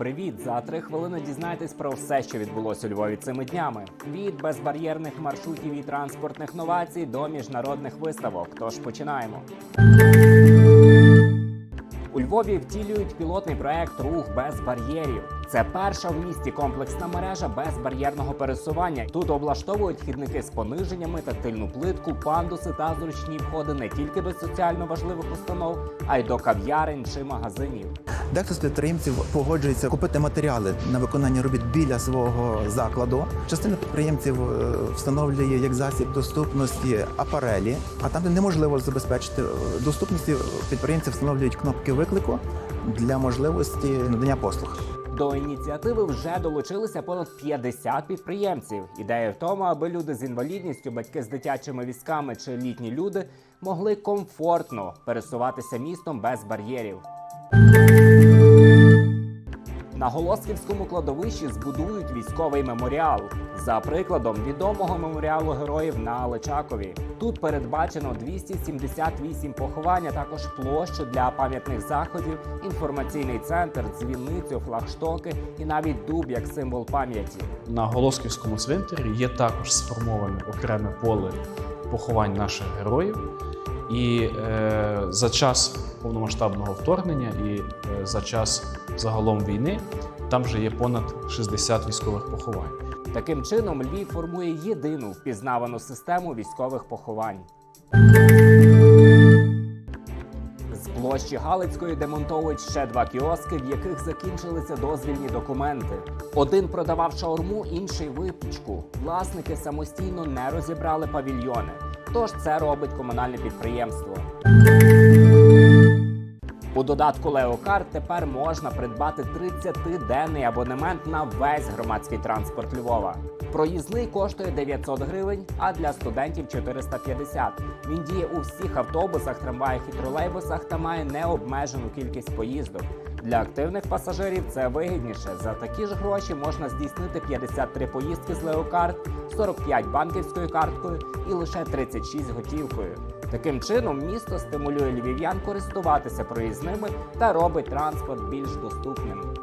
Привіт! За три хвилини дізнайтесь про все, що відбулося у Львові цими днями: від безбар'єрних маршрутів і транспортних новацій до міжнародних виставок. Тож починаємо. У Львові втілюють пілотний проект Рух без бар'єрів. Це перша в місті комплексна мережа безбар'єрного пересування. Тут облаштовують хідники з пониженнями, тактильну плитку, пандуси та зручні входи не тільки до соціально важливих установ, а й до кав'ярень чи магазинів. Дехто з підприємців погоджується купити матеріали на виконання робіт біля свого закладу. Частина підприємців е, встановлює як засіб доступності апарелі, а там, де неможливо забезпечити е, доступності, підприємці встановлюють кнопки виклику для можливості надання послуг. До ініціативи вже долучилися понад 50 підприємців. Ідея в тому, аби люди з інвалідністю, батьки з дитячими візками чи літні люди могли комфортно пересуватися містом без бар'єрів. На Голосківському кладовищі збудують військовий меморіал за прикладом відомого меморіалу героїв на Личакові. Тут передбачено 278 поховань, а також площу для пам'ятних заходів, інформаційний центр, дзвіницю, флагштоки і навіть дуб як символ пам'яті. На Голосківському цвинтарі є також сформоване окреме поле поховань наших героїв. І е, за час повномасштабного вторгнення і е, за час загалом війни там вже є понад 60 військових поховань. Таким чином, Львів формує єдину впізнавану систему військових поховань. З площі Галицької демонтовують ще два кіоски, в яких закінчилися дозвільні документи. Один продавав шаурму, інший випічку. Власники самостійно не розібрали павільйони. Тож це робить комунальне підприємство. У додатку Леокарт тепер можна придбати 30-денний абонемент на весь громадський транспорт Львова. Проїзний коштує 900 гривень, а для студентів 450. Він діє у всіх автобусах, трамваях і тролейбусах та має необмежену кількість поїздок. Для активних пасажирів це вигідніше. За такі ж гроші можна здійснити 53 поїздки з Леокарт, 45 банківською карткою і лише 36 готівкою. Таким чином, місто стимулює львів'ян користуватися проїзними та робить транспорт більш доступним.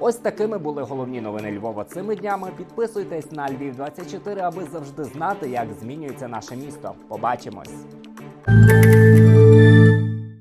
Ось такими були головні новини Львова цими днями. Підписуйтесь на Львів 24, аби завжди знати, як змінюється наше місто. Побачимось!